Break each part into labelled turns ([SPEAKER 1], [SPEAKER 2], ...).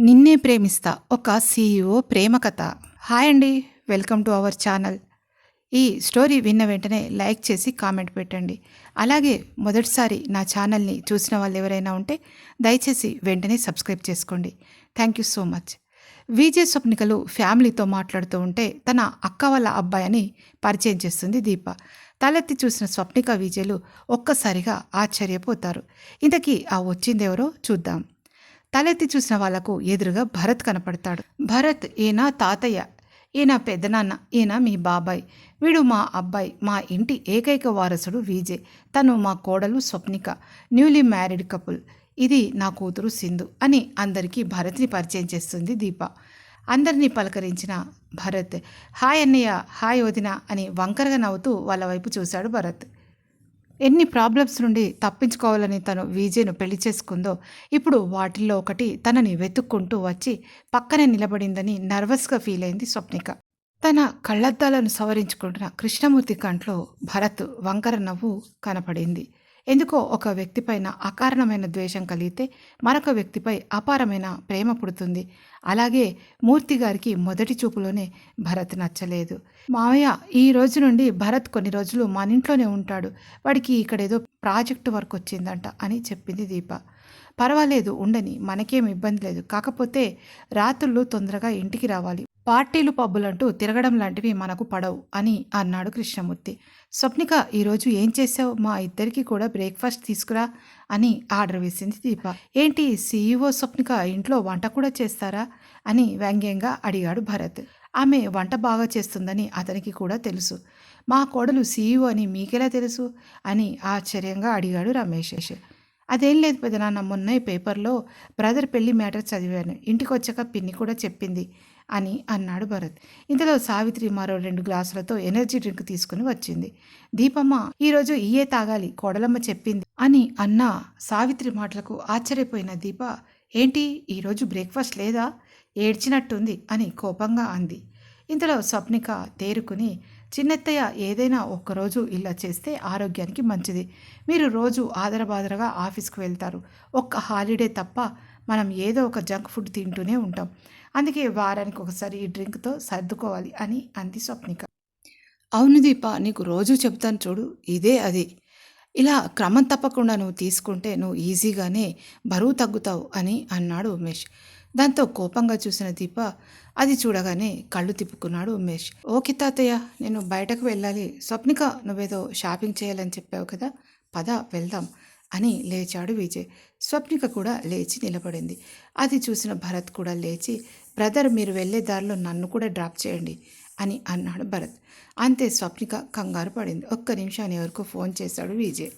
[SPEAKER 1] నిన్నే ప్రేమిస్తా. ఒక సీఈఓ ప్రేమ కథ. హాయ్ అండి వెల్కమ్ టు అవర్ ఛానల్. ఈ స్టోరీ విన్న వెంటనే లైక్ చేసి కామెంట్ పెట్టండి. అలాగే మొదటిసారి నా ఛానల్ని చూసిన వాళ్ళు ఎవరైనా ఉంటే దయచేసి వెంటనే సబ్స్క్రైబ్ చేసుకోండి. Thank you so much. Vijay స్వప్నికలు ఫ్యామిలీతో మాట్లాడుతూ ఉంటే తన అక్క వాళ్ళ అబ్బాయిని పరిచయం చేస్తుంది దీప. తలెత్తి చూసిన స్వప్నిక విజయలు ఒక్కసారిగా ఆశ్చర్యపోతారు. ఇంతకీ ఆ వచ్చిందెవరో చూద్దాం. తలెత్తి చూసిన వాళ్ళకు ఎదురుగా భరత్ కనపడతాడు. భరత్ ఈయన తాతయ్య ఈయన పెద్దనాన్న ఈయన మీ బాబాయ్ వీడు మా అబ్బాయి మా ఇంటి ఏకైక వారసుడు విజయ్ తను మా కోడలు స్వప్నిక న్యూలీ మ్యారీడ్ కపుల్ ఇది నా కూతురు సింధు అని అందరికీ భరత్ని పరిచయం చేస్తుంది దీప. అందరినీ పలకరించిన భరత్ హాయ్ అన్నయ్య హాయ్ వదిన అని వంకరగా నవ్వుతూ వాళ్ళ వైపు చూశాడు భరత్. ఎన్ని ప్రాబ్లమ్స్ నుండి తప్పించుకోవాలని తను విజయ్ను పెళ్ళి చేసుకుందో ఇప్పుడు వాటిల్లో ఒకటి తనని వెతుక్కుంటూ వచ్చి పక్కనే నిలబడిందని నర్వస్గా ఫీల్ అయింది స్వప్నిక. తన కళ్ళద్దాలను సవరించుకుంటున్న కృష్ణమూర్తి కంట్లో భరత్ వంకర నవ్వు కనపడింది. ఎందుకో ఒక వ్యక్తిపైన అకారణమైన ద్వేషం కలిగితే మరొక వ్యక్తిపై అపారమైన ప్రేమ పుడుతుంది. అలాగే మూర్తి గారికి మొదటి చూపులోనే భరత్ నచ్చలేదు. మావయ్య ఈ రోజు నుండి భరత్ కొన్ని రోజులు మన ఇంట్లోనే ఉంటాడు. వాడికి ఇక్కడ ఏదో ప్రాజెక్టు వర్క్ వచ్చిందంట అని చెప్పింది దీప. పర్వాలేదు ఉండని మనకేం ఇబ్బంది లేదు. కాకపోతే రాత్రులు తొందరగా ఇంటికి రావాలి. పార్టీలు పబ్బులంటూ తిరగడం లాంటివి మనకు పడవు అని అన్నాడు కృష్ణమూర్తి. స్వప్నిక ఈరోజు ఏం చేసావు మా ఇద్దరికి కూడా బ్రేక్ఫాస్ట్ తీసుకురా అని ఆర్డర్ వేసింది దీప. ఏంటి సీఈఓ స్వప్నిక ఇంట్లో వంట కూడా చేస్తారా? అని వ్యంగ్యంగా అడిగాడు భరత్. ఆమె వంట బాగా చేస్తుందని అతనికి కూడా తెలుసు. మా కోడలు సీఈఓ అని మీకెలా తెలుసు? అని ఆశ్చర్యంగా అడిగాడు రమేష్. అదేం లేదు పెదనాన్న మొన్న ఈ పేపర్లో బ్రదర్ పెళ్ళి మ్యాటర్ చదివాను. ఇంటికి వచ్చాక పిన్ని కూడా చెప్పింది. అని అన్నాడు భరత్. ఇంతలో సావిత్రి మరో రెండు గ్లాసులతో ఎనర్జీ డ్రింక్ తీసుకుని వచ్చింది. దీపమ్మ ఈరోజు ఇయే తాగాలి కోడలమ్మ చెప్పింది అని అన్న సావిత్రి మాటలకు ఆశ్చర్యపోయిన దీప ఏంటి ఈరోజు బ్రేక్ఫాస్ట్ లేదా? ఏడ్చినట్టుంది అని కోపంగా అంది. ఇంతలో స్వప్నిక తేరుకుని చిన్నత్తయ్య ఏదైనా ఒక్కరోజు ఇలా చేస్తే ఆరోగ్యానికి మంచిది. మీరు రోజు ఆదరబాదరగా ఆఫీస్కి వెళ్తారు. ఒక్క హాలిడే తప్ప మనం ఏదో ఒక జంక్ ఫుడ్ తింటూనే ఉంటాం. అందుకే వారానికి ఒకసారి ఈ డ్రింక్తో సర్దుకోవాలి అని అంది స్వప్నిక. అవును దీప నీకు రోజు చెప్తాను చూడు ఇదే అది. ఇలా క్రమం తప్పకుండా నువ్వు తీసుకుంటే నువ్వు ఈజీగానే బరువు తగ్గుతావు అని అన్నాడు ఉమేష్. దాంతో కోపంగా చూసిన దీప అది చూడగానే కళ్ళు తిప్పుకున్నాడు ఉమేష్. ఓకే తాతయ్య నేను బయటకు వెళ్ళాలి. స్వప్నిక నువ్వేదో షాపింగ్ చేయాలని చెప్పావు కదా పద వెళ్దాం. అని లేచాడు విజయ్. స్వప్నిక కూడా లేచి నిలబడింది. అది చూసిన భరత్ కూడా లేచి బ్రదర్ మీరు వెళ్ళే దారిలో నన్ను కూడా డ్రాప్ చేయండి అని అన్నాడు భరత్. అంతే స్వప్నిక కంగారు పడింది. ఒక్క నిమిషాన్ని ఎవరికో ఫోన్ చేశాడు విజయ్.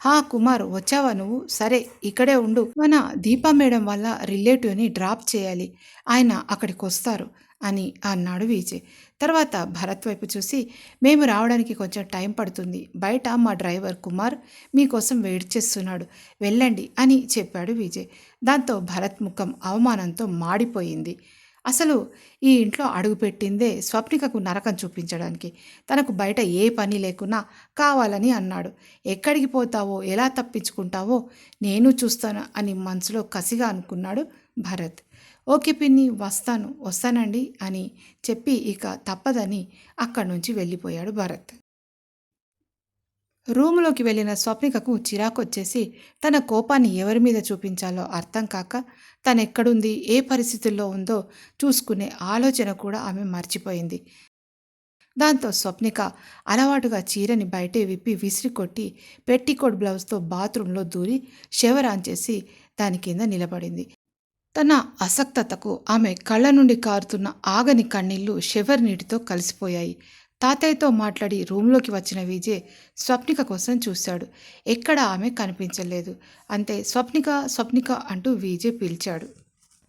[SPEAKER 1] హా కుమార్ వచ్చావా నువ్వు? సరే ఇక్కడే ఉండు. మన దీపా మేడం వల్ల రిలేటివ్ని డ్రాప్ చేయాలి. ఆయన అక్కడికి వస్తారు అని అన్నాడు విజయ్. తర్వాత భరత్ వైపు చూసి మేము రావడానికి కొంచెం టైం పడుతుంది. బయట మా డ్రైవర్ కుమార్ మీకోసం వెయిట్ చేస్తున్నాడు. వెళ్ళండి అని చెప్పాడు విజయ్. దాంతో భరత్ ముఖం అవమానంతో మాడిపోయింది. అసలు ఈ ఇంట్లో అడుగుపెట్టిందే స్వప్నికకు నరకం చూపించడానికి. తనకు బయట ఏ పని లేకున్నా కావాలని అన్నాడు. ఎక్కడికి పోతావో ఎలా తప్పించుకుంటావో నేను చూస్తాను అని మనసులో కసిగా అనుకున్నాడు భరత్. ఓకే పిన్ని వస్తాను వస్తానండి అని చెప్పి ఇక తప్పదని అక్కడి నుంచి వెళ్ళిపోయాడు భరత్. రూములోకి వెళ్ళిన స్వప్నికకు చిరాకొచ్చేసి తన కోపాన్ని ఎవరి మీద చూపించాలో అర్థం కాక తనెక్కడుంది ఏ పరిస్థితుల్లో ఉందో చూసుకునే ఆలోచన కూడా ఆమె మర్చిపోయింది. దాంతో స్వప్నిక అలవాటుగా చీరని బయటే విప్పి విసిరి కొట్టి పెట్టికోట్ బ్లౌజ్తో బాత్రూంలో దూరి షవర్ ఆన్ చేసి దాని కింద నిలబడింది. తన అసక్తతకు ఆమె కళ్ళ నుండి కారుతున్న ఆగని కన్నీళ్ళు షెవర్ నీటితో కలిసిపోయాయి. తాతయ్యతో మాట్లాడి రూమ్లోకి వచ్చిన విజయ్ స్వప్నిక కోసం చూశాడు. ఎక్కడ ఆమె కనిపించలేదు. అంతే స్వప్నిక స్వప్నిక అంటూ విజయ్ పిలిచాడు.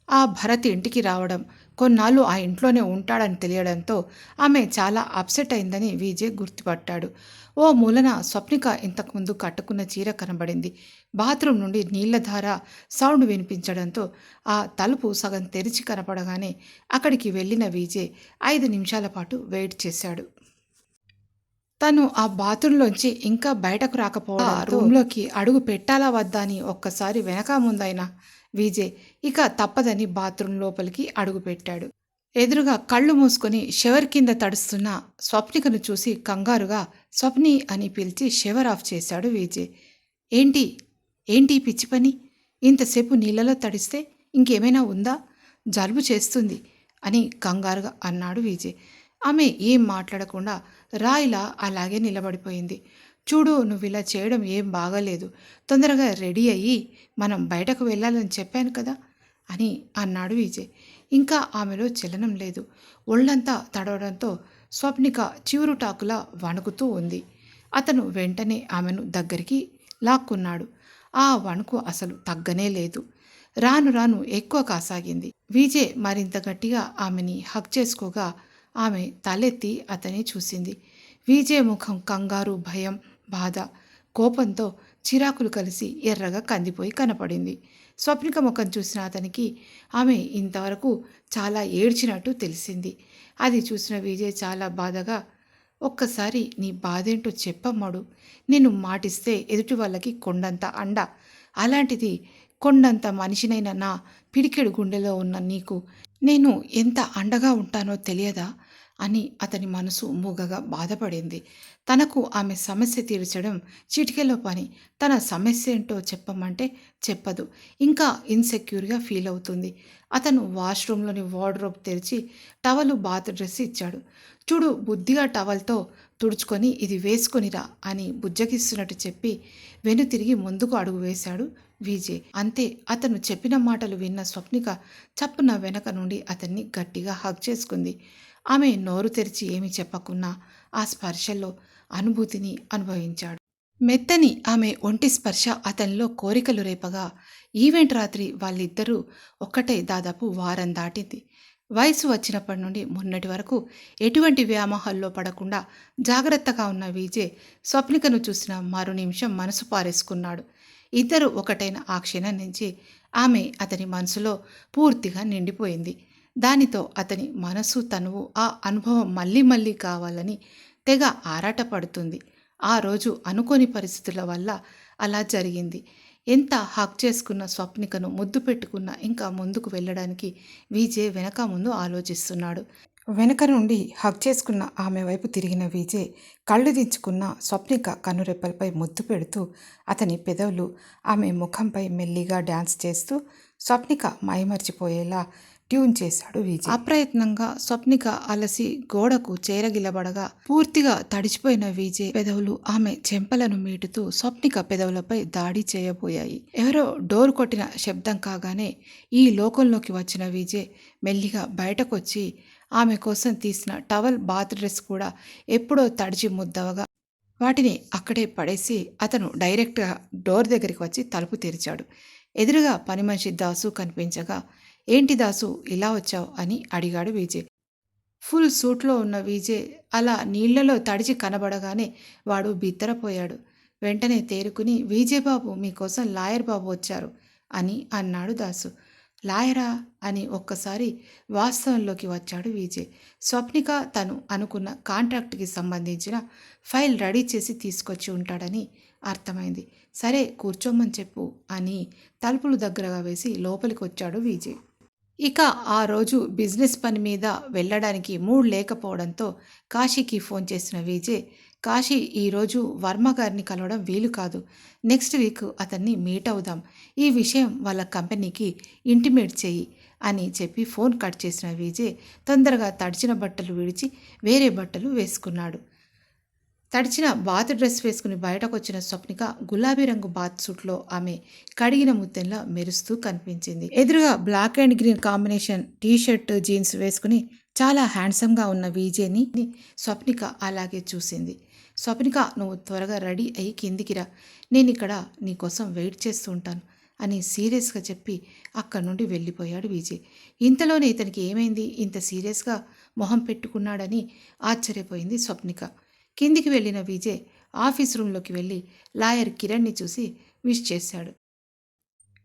[SPEAKER 1] ఆ భరత్ ఇంటికి రావడం కొన్నాళ్ళు ఆ ఇంట్లోనే ఉంటాడని తెలియడంతో ఆమె చాలా అప్సెట్ అయిందని విజయ్ గుర్తుపట్టాడు. ఓ మూలన స్వప్నిక ఇంతకుముందు కట్టుకున్న చీర కనబడింది. బాత్రూమ్ నుండి నీళ్ళధార సౌండ్ వినిపించడంతో ఆ తలుపు సగం తెరిచి కనపడగానే అక్కడికి వెళ్ళిన విజయ్ ఐదు నిమిషాల పాటు వెయిట్ చేశాడు. తను ఆ బాత్రూంలోంచి ఇంకా బయటకు రాకపోవడం రూమ్లోకి అడుగు పెట్టాలా వద్దా అని ఒక్కసారి వెనక ముందైనా విజయ్ ఇక తప్పదని బాత్రూమ్ లోపలికి అడుగుపెట్టాడు. ఎదురుగా కళ్ళు మూసుకొని షవర్ కింద తడుస్తున్న స్వప్నికను చూసి కంగారుగా స్వప్ని అని పిలిచి షవర్ ఆఫ్ చేశాడు విజయ్. ఏంటి? ఏంటి పిచ్చి పని? ఇంతసేపు నీళ్ళలో తడిస్తే ఇంకేమైనా ఉందా? జలుబు చేస్తుంది అని కంగారుగా అన్నాడు విజయ్. ఆమె ఏం మాట్లాడకుండా రాయిలా అలాగే నిలబడిపోయింది. చూడు నువ్వు ఇలా చేయడం ఏం బాగాలేదు. తొందరగా రెడీ అయ్యి మనం బయటకు వెళ్ళాలని చెప్పాను కదా అని అన్నాడు విజయ్. ఇంకా ఆమెలో చలనం లేదు. ఒళ్ళంతా తడవడంతో స్వప్నిక చివురుటాకులా వణుకుతూ ఉంది. అతను వెంటనే ఆమెను దగ్గరికి లాక్కున్నాడు. ఆ వణుకు అసలు తగ్గనే లేదు. రాను రాను ఎక్కువ కాసాగింది. విజయ్ మరింత గట్టిగా ఆమెని హక్ చేసుకోగా ఆమె తలెత్తి అతని చూసింది. విజయ్ ముఖం కంగారు భయం బాధ కోపంతో చిరాకులు కలిసి ఎర్రగా కందిపోయి కనపడింది. స్వప్నిక ముఖం చూసిన అతనికి ఆమె ఇంతవరకు చాలా ఏడ్చినట్టు తెలిసింది. అది చూసిన విజయ్ చాలా బాధగా ఒక్కసారి నీ బాధేంటో చెప్పమ్మడు. నేను మాటిస్తే ఎదుటి వాళ్ళకి కొండంత అండ. అలాంటిది కొండంత మనిషినైన నా పిడికెడు గుండెలో ఉన్న నీకు నేను ఎంత అండగా ఉంటానో తెలియదా? అని అతని మనసు మూగగా బాధపడింది. తనకు ఆమె సమస్య తీర్చడం చిటికెలో పని. తన సమస్య ఏంటో చెప్పమంటే చెప్పదు. ఇంకా ఇన్సెక్యూర్గా ఫీల్ అవుతుంది. అతను వాష్రూమ్లోని వార్డ్రోబ్ తెరిచి టవలు బాత్ డ్రెస్ ఇచ్చాడు. చూడు బుద్ధిగా టవల్తో తుడుచుకొని ఇది వేసుకొనిరా అని బుజ్జగిస్తున్నట్టు చెప్పి వెను తిరిగి ముందుకు అడుగు వేశాడు విజయ్ అంతే అతను చెప్పిన మాటలు విన్న స్వప్నిక చప్పున వెనక నుండి అతన్ని గట్టిగా హగ్ చేసుకుంది. ఆమె నోరు తెరిచి ఏమీ చెప్పకున్నా ఆ స్పర్శలో అనుభూతిని అనుభవించాడు. మెత్తని ఆమె ఒంటి స్పర్శ అతనిలో కోరికలు రేపగా ఈవెంట్ రాత్రి వాళ్ళిద్దరూ ఒక్కటే దాదాపు వారం దాటింది. వయసు వచ్చినప్పటి నుండి మొన్నటి వరకు ఎటువంటి వ్యామోహాల్లో పడకుండా జాగ్రత్తగా ఉన్న విజయ్ స్వప్నికను చూసిన మరో నిమిషం మనసు పారేసుకున్నాడు. ఇద్దరు ఒకటైన ఆ క్షణం నుంచి ఆమె అతని మనసులో పూర్తిగా నిండిపోయింది. దానితో అతని మనసు తనువు ఆ అనుభవం మళ్ళీ మళ్ళీ కావాలని తెగ ఆరాటపడుతుంది. ఆ రోజు అనుకోని పరిస్థితుల వల్ల అలా జరిగింది. ఎంత హక్ చేసుకున్న స్వప్నికను ముద్దు పెట్టుకున్న ఇంకా ముందుకు వెళ్ళడానికి విజయ్ వెనక ముందు ఆలోచిస్తున్నాడు. వెనక నుండి హక్ చేసుకున్న ఆమె వైపు తిరిగిన విజయ్ కళ్ళు దించుకున్న స్వప్నిక కనురెప్పలపై ముద్దు పెడుతూ అతని పెదవులు ఆమె ముఖంపై మెల్లిగా డ్యాన్స్ చేస్తూ స్వప్నిక మైమర్చిపోయేలా ట్యూన్ చేశాడు విజయ్. అప్రయత్నంగా స్వప్నిక అలసి గోడకు చేరగిలబడగా పూర్తిగా తడిచిపోయిన విజయ్ పెదవులు ఆమె చెంపలను మీటుతూ స్వప్నిక పెదవులపై దాడి చేయబోయాయి. ఎవరో డోర్ కొట్టిన శబ్దం కాగానే ఈ లోకంలోకి వచ్చిన విజయ్ మెల్లిగా బయటకొచ్చి ఆమె కోసం తీసిన టవల్ బాత్ డ్రెస్ కూడా ఎప్పుడో తడిచి ముద్దవగా వాటిని అక్కడే పడేసి అతను డైరెక్ట్గా డోర్ దగ్గరికి వచ్చి తలుపు తెరిచాడు. ఎదురుగా పని మనిషి దాసు కనిపించగా ఏంటి దాసు ఇలా వచ్చావు? అని అడిగాడు విజయ్. ఫుల్ సూట్లో ఉన్న విజయ్ అలా నీళ్ళలో తడిచి కనబడగానే వాడు బిత్తరపోయాడు. వెంటనే తేరుకుని విజయ్ బాబు మీకోసం లాయర్ బాబు వచ్చారు అని అన్నాడు దాసు. లాయరా? అని ఒక్కసారి వాస్తవంలోకి వచ్చాడు విజయ్. స్వప్నిక తను అనుకున్న కాంట్రాక్ట్కి సంబంధించిన ఫైల్ రెడీ చేసి తీసుకొచ్చి ఉంటాడని అర్థమైంది. సరే కూర్చోమని చెప్పు అని తలుపులు దగ్గరగా వేసి లోపలికి వచ్చాడు విజయ్. ఇక ఆ రోజు బిజినెస్ పని మీద వెళ్ళడానికి మూడ్ లేకపోవడంతో కాశీకి ఫోన్ చేసిన విజయ్ కాశీ ఈరోజు వర్మ గారిని కలవడం వీలు కాదు. నెక్స్ట్ వీక్ అతన్ని మీట్ అవుదాం. ఈ విషయం వాళ్ళ కంపెనీకి ఇంటిమేట్ చేయి అని చెప్పి ఫోన్ కట్ చేసిన విజయ్ తొందరగా తడిచిన బట్టలు విడిచి వేరే బట్టలు వేసుకున్నాడు. తడిచిన బాత్ డ్రెస్ వేసుకుని బయటకు వచ్చిన స్వప్నిక గులాబీ రంగు బాత్ సూట్లో ఆమె కడిగిన ముత్తెంలా మెరుస్తూ కనిపించింది. ఎదురుగా black and green combination T shirt jeans వేసుకుని చాలా హ్యాండ్సమ్గా ఉన్న విజయ్ని స్వప్నిక అలాగే చూసింది. స్వప్నిక నువ్వు త్వరగా రెడీ అయ్యి కిందికి రా. నేను ఇక్కడ నీకోసం వెయిట్ చేస్తూ ఉంటాను అని సీరియస్గా చెప్పి అక్కడి నుండి వెళ్ళిపోయాడు విజయ్ ఇంతలోనే ఇతనికి ఏమైంది? ఇంత సీరియస్గా మొహం పెట్టుకున్నాడని ఆశ్చర్యపోయింది స్వప్నిక. కిందికి వెళ్ళిన విజయ్ ఆఫీస్ రూమ్లోకి వెళ్ళి లాయర్ కిరణ్ని చూసి విష్ చేశాడు.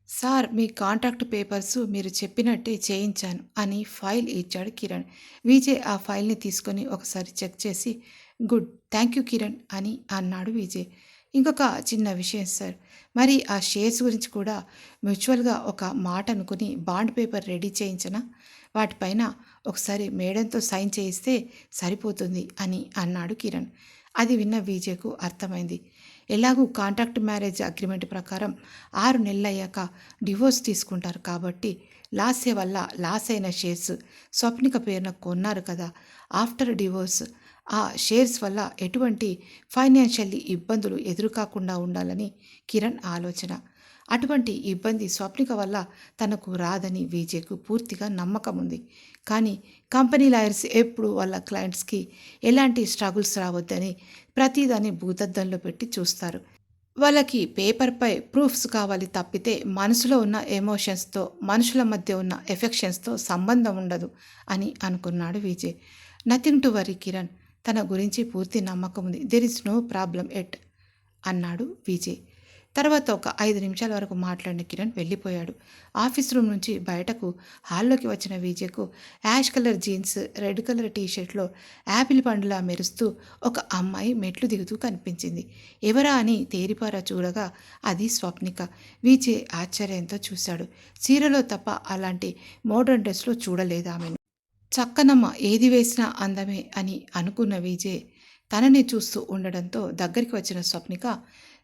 [SPEAKER 1] సార్ మీ కాంట్రాక్ట్ పేపర్స్ మీరు చెప్పినట్టే చేయించాను అని ఫైల్ ఇచ్చాడు కిరణ్. విజయ్ ఆ ఫైల్ని తీసుకొని ఒకసారి చెక్ చేసి గుడ్ థ్యాంక్ యూ కిరణ్ అని అన్నాడు విజయ్. ఇంకొక చిన్న విషయం సార్ మరి ఆ షేర్స్ గురించి కూడా మ్యూచువల్గా ఒక మాట అనుకుని బాండ్ పేపర్ రెడీ చేయించనా? వాటిపైన ఒకసారి మేడంతో సైన్ చేయిస్తే సరిపోతుంది అని అన్నాడు కిరణ్. అది విన్న విజయ్కు అర్థమైంది. ఎలాగూ కాంట్రాక్ట్ మ్యారేజ్ అగ్రిమెంట్ ప్రకారం ఆరు నెలలు అయ్యాక డివోర్స్ తీసుకుంటారు కాబట్టి లాస్ వల్ల లాస్ అయిన షేర్స్ స్వప్నిక పేరున కొన్నారు కదా. ఆఫ్టర్ డివోర్స్ ఆ షేర్స్ వల్ల ఎటువంటి ఫైనాన్షియల్లీ ఇబ్బందులు ఎదురుకాకుండా ఉండాలని కిరణ్ ఆలోచన. అటువంటి ఇబ్బంది స్వప్నిక వల్ల తనకు రాదని విజయ్కు పూర్తిగా నమ్మకం ఉంది. కానీ కంపెనీ లాయర్స్ ఎప్పుడు వాళ్ళ క్లయింట్స్కి ఎలాంటి స్ట్రగుల్స్ రావద్దని ప్రతిదాన్ని భూతద్దంలో పెట్టి చూస్తారు. వాళ్ళకి పేపర్పై ప్రూఫ్స్ కావాలి తప్పితే మనసులో ఉన్న ఎమోషన్స్తో మనుషుల మధ్య ఉన్న ఎఫెక్షన్స్తో సంబంధం ఉండదు అని అనుకున్నాడు Vijay. Nothing to worry Kiran తన గురించి పూర్తి నమ్మకం ఉంది. There is no problem at అన్నాడు విజయ్. తర్వాత ఒక ఐదు నిమిషాల వరకు మాట్లాడిన కిరణ్ వెళ్ళిపోయాడు. ఆఫీస్ రూమ్ నుంచి బయటకు హాల్లోకి వచ్చిన విజయ్కు ash colour jeans red colour టీషర్ట్లో apple పండులా మెరుస్తూ ఒక అమ్మాయి మెట్లు దిగుతూ కనిపించింది. ఎవరా అని తేరిపారా చూడగా అది స్వప్నిక. విజయ్ ఆశ్చర్యంతో చూశాడు. చీరలో తప్ప అలాంటి మోడర్న్ డ్రెస్లో చూడలేదు ఆమెను. చక్కనమ్మ ఏది వేసినా అందమే అని అనుకున్న విజయ్ తనని చూస్తూ ఉండడంతో దగ్గరికి వచ్చిన స్వప్నిక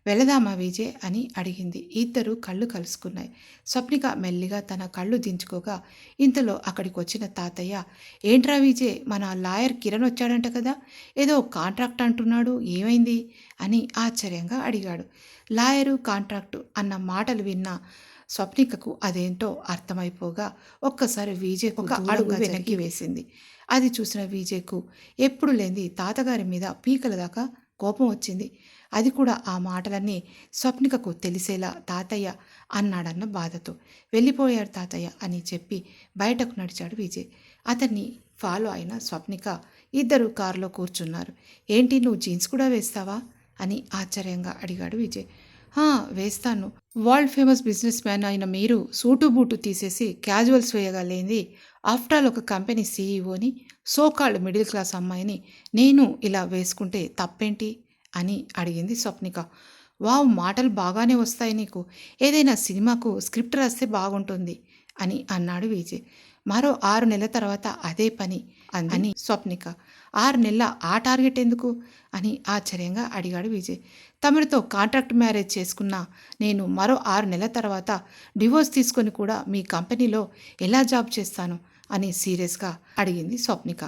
[SPEAKER 1] వెళదామా విజయ్ అని అడిగింది. ఇద్దరు కళ్ళు కలుసుకున్నాయి. స్వప్నిక మెల్లిగా తన కళ్ళు దించుకోగా ఇంతలో అక్కడికి వచ్చిన తాతయ్య ఏంట్రా విజయ్ మన లాయర్ కిరణ్ వచ్చాడంట కదా ఏదో కాంట్రాక్ట్ అంటున్నాడు ఏమైంది? అని ఆశ్చర్యంగా అడిగాడు. లాయరు కాంట్రాక్టు అన్న మాటలు విన్న స్వప్నికకు అదేంటో అర్థమైపోగా ఒక్కసారి విజయ్కు ఒక అడుగు వెనక్కి వేసింది. అది చూసిన విజయ్కు ఎప్పుడు లేని తాతగారి మీద పీకల దాకా కోపం వచ్చింది. అది కూడా ఆ మాటలన్నీ స్వప్నికకు తెలిసేలా తాతయ్య అన్నాడన్న బాధతో. వెళ్ళిపోయాడు తాతయ్య అని చెప్పి బయటకు నడిచాడు విజయ్. అతన్ని ఫాలో అయిన స్వప్నిక ఇద్దరు కారులో కూర్చున్నారు. ఏంటి నువ్వు జీన్స్ కూడా వేస్తావా? అని ఆశ్చర్యంగా అడిగాడు విజయ్. "హా, వేస్తాను. వరల్డ్ ఫేమస్ బిజినెస్ మ్యాన్ అయిన మీరు సూటు బూటు తీసేసి క్యాజువల్స్ వేయగలేంది. ఆఫ్టర్ ఒక కంపెనీ సీఈఓని సోకాల్డ్ మిడిల్ క్లాస్ అమ్మాయిని నేను ఇలా వేసుకుంటే తప్పేంటి అని అడిగింది స్వప్నిక. వావ్ మాటలు బాగానే వస్తాయి నీకు. ఏదైనా సినిమాకు స్క్రిప్ట్ రాస్తే బాగుంటుంది అని అన్నాడు విజయ్. మరో ఆరు నెలల తర్వాత అదే పని అని స్వప్నిక. ఆరు నెలల ఆ టార్గెట్ ఎందుకు అని ఆశ్చర్యంగా అడిగాడు విజయ్. తమరితో కాంట్రాక్ట్ మ్యారేజ్ చేసుకున్న నేను మరో ఆరు నెలల తర్వాత డివోర్స్ తీసుకొని కూడా మీ కంపెనీలో ఎలా జాబ్ చేస్తాను? అని సీరియస్గా అడిగింది స్వప్నిక.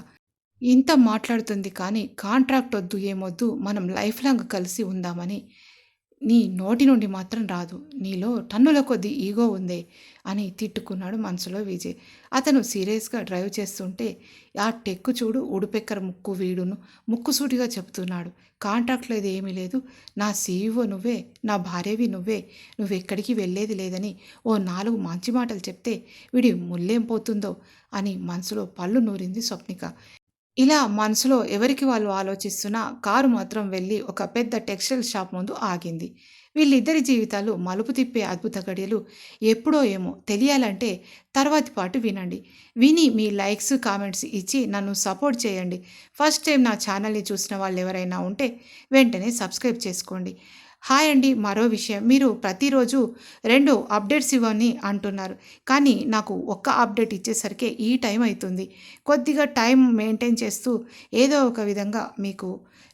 [SPEAKER 1] ఇంత మాట్లాడుతుంది కానీ కాంట్రాక్ట్ వద్దు ఏమొద్దు మనం లైఫ్ లాంగ్ కలిసి ఉందామని నీ నోటి నుండి మాత్రం రాదు. నీలో టన్నుల కొద్ది ఈగో ఉందే అని తిట్టుకున్నాడు మనసులో విజయ్. అతను సీరియస్గా డ్రైవ్ చేస్తుంటే ఆ టెక్కు చూడు ఉడుపెక్కర ముక్కు వీడును ముక్కుసూటిగా చెప్తున్నాడు. కాంట్రాక్ట్ లేదు ఏమీ లేదు. నా సీఈఓ నువ్వే నా భార్యవి నువ్వే నువ్వెక్కడికి వెళ్ళేది లేదని ఓ నాలుగు మంచి మాటలు చెప్తే వీడి ముల్లేం పోతుందో అని మనసులో పళ్ళు నూరింది స్వప్నిక. ఇలా మనసులో ఎవరికి వాళ్ళు ఆలోచిస్తున్నా కారు మాత్రం వెళ్ళి ఒక పెద్ద టెక్స్టైల్ షాప్ ముందు ఆగింది. వీళ్ళిద్దరి జీవితాలు మలుపు తిప్పే అద్భుత గడియలు ఎప్పుడో ఏమో తెలియాలంటే తర్వాతి పాటు వినండి. విని మీ లైక్స్ కామెంట్స్ ఇచ్చి నన్ను సపోర్ట్ చేయండి. ఫస్ట్ టైం నా ఛానల్ని చూసిన వాళ్ళు ఎవరైనా ఉంటే వెంటనే సబ్స్క్రైబ్ చేసుకోండి. హాయ్ అండి మరో విషయం. మీరు ప్రతిరోజు రెండు అప్డేట్స్ ఇవ్వని అంటున్నారు. కానీ నాకు ఒక్క అప్డేట్ ఇచ్చేసరికి ఈ టైం అవుతుంది కొద్దిగా టైం మెయింటైన్ చేస్తూ ఏదో ఒక విధంగా మీకు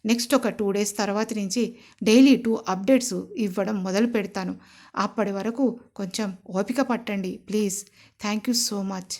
[SPEAKER 1] నెక్స్ట్ ఒక టూ డేస్ తర్వాత నుంచి డైలీ టూ అప్డేట్స్ ఇవ్వడం మొదలు పెడతాను. అప్పటి వరకు కొంచెం ఓపిక పట్టండి please. Thank you so much.